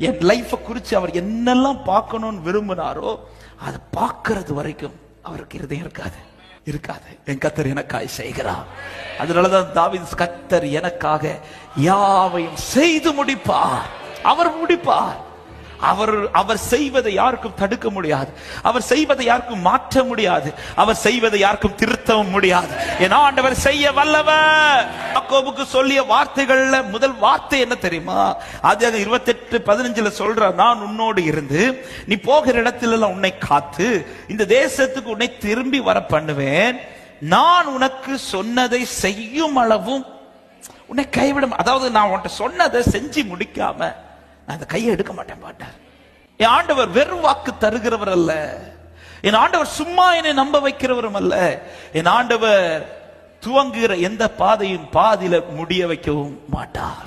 என் லைஃப்பை குறித்து அவர் என்னெல்லாம் பார்க்கணும்னு விரும்பினாரோ அதை பார்க்கறது வரைக்கும் அவருக்கு இருதயம் இருக்காது. இருக்காது. என் கத்தர் எனக்காய் செய்கிறார். அதனாலதான் தாவீது கத்தர் எனக்காக யாவையும் செய்து முடிப்பார். அவர் முடிப்பார். அவர் அவர் செய்வதை யாருக்கும் தடுக்க முடியாது. அவர் செய்வதை யாருக்கும் மாற்ற முடியாது. அவர் செய்வதை யாருக்கும் திருத்தவும் முடியாது. ஏன்னா ஆண்டவர் செய்ய வல்லவர். சொல்லிய வார்த்தைகள்ல முதல் வார்த்தை என்ன தெரியுமா? அது இருபத்தி எட்டு பதினஞ்சுல சொல்ற நான் உன்னோடு இருந்து நீ போகிற இடத்துல எல்லாம் உன்னை காத்து இந்த தேசத்துக்கு உன்னை திரும்பி வர பண்ணுவேன். நான் உனக்கு சொன்னதை செய்யும் அளவும் உன்னை கைவிடும் அதாவது நான் உன்கிட்ட சொன்னதை செஞ்சு முடிக்காம நான் அந்த கையை எடுக்க மாட்டேன் பாட்டார் என் ஆண்டவர் வெறும் வாக்கு தருகிறவர் அல்ல. என் ஆண்டவர் சும்மா என்னை நம்ப வைக்கிறவரும் அல்ல. என் ஆண்டவர் துவங்குகிற எந்த பாதையும் பாதியில முடிய வைக்கவும் மாட்டார்.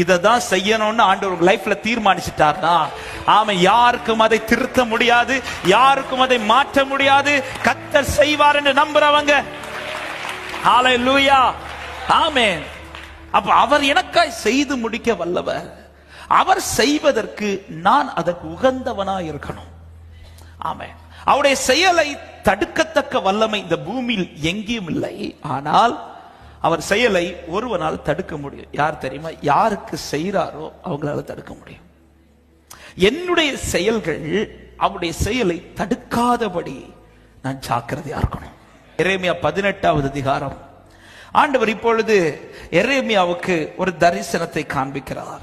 இதை தான் செய்யணும்னு ஆண்டவர் லைஃப்ல தீர்மானிச்சிட்டார்னா ஆமா யாருக்கும் அதை திருத்த முடியாது யாருக்கும் அதை மாற்ற முடியாது. கத்தர் செய்வார் என்று நம்புறவங்க. லூயா ஆமே அப்ப அவர் எனக்காய் செய்து முடிக்க வல்லவர். அவர் செய்வதற்கு நான் அதற்கு உகந்தவனா இருக்கணும் ஆமே அவருடைய செயலை தடுக்கத்தக்க வல்லமை இந்த பூமியில் எங்கேயும் இல்லை. ஆனால் அவர் செயலை ஒருவனால் தடுக்க முடியும். யார் தெரியுமா? யாருக்கு செய்கிறாரோ அவங்களால தடுக்க முடியும். என்னுடைய செயல்கள் அவருடைய செயலை தடுக்காதபடி நான் ஜாக்கிரதையா இருக்கணும். எரேமியா பதினெட்டாவது அதிகாரம். ஆண்டவர் இப்பொழுது எரேமியாவுக்கு ஒரு தரிசனத்தை காண்பிக்கிறார்.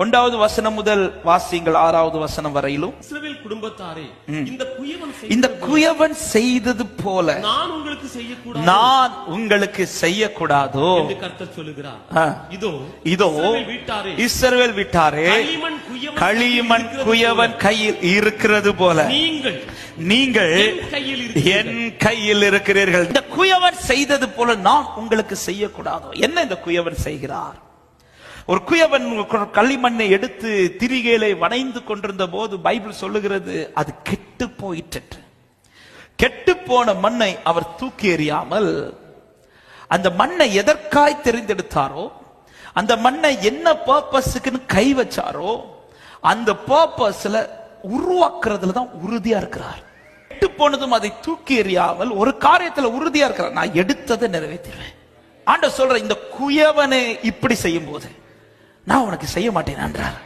ஒன்றாவது வசனம் முதல் வாசியுங்கள் ஆறாவது வசனம் வரையிலும். இஸ்ரவேல் குடும்பத்தாரே இந்த குயவன் இந்த செய்தது குயவன் செய்தது போல நான் உங்களுக்கு செய்யக்கூடாது. நான் உங்களுக்கு செய்யக்கூடாதோ? என்று கர்த்தர் சொல்லுகிறார். இதோ இதோ இஸ்ரவேல் வீட்டாரே களிமண் குயவன் கையில் இருக்கிறது போல. நீங்கள் நீங்கள். என் கையில் இருக்கிறீர்கள். இந்த குயவன் செய்தது போல நான் உங்களுக்கு செய்யக்கூடாதோ? என்ன இந்த குயவன் செய்கிறார்? ஒரு குயவன் களிமண்ணை எடுத்து திரிகேலை வணைந்து கொண்டிருந்த போது பைபிள் சொல்லுகிறது அது கெட்டு போயிற்று. கெட்டு போன மண்ணை அவர் தூக்கி எறியாமல் அந்த மண்ணை எதற்காய் தெரிந்தெடுத்தாரோ அந்த மண்ணை என்ன பர்பஸுக்குன்னு கை வச்சாரோ அந்த பர்பஸ்ல உருவாக்குறதுல தான் உறுதியா இருக்கிறார். கெட்டு போனதும் அதை தூக்கி எறியாமல் ஒரு காரியத்துல உறுதியா இருக்கிறார். நான் எடுத்ததை நிறைவேற்றுவேன் ஆண்ட சொல்ற இந்த குயவனை இப்படி செய்யும் போது நான் உனக்கு செய்ய மாட்டேன் என்றார்.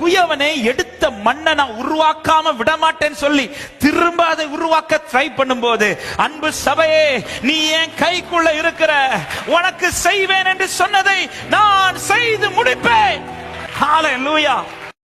குயவனை எடுத்த மண்ணை நான் உருவாக்காம விட மாட்டேன்னு சொல்லி திரும்ப அதை உருவாக்க ட்ரை பண்ணும்போது அன்பு சபையே நீ என் கைக்குள்ள இருக்கிற? உனக்கு செய்வேன் என்று சொன்னதை நான் செய்து முடிப்பேன். ஹalleluya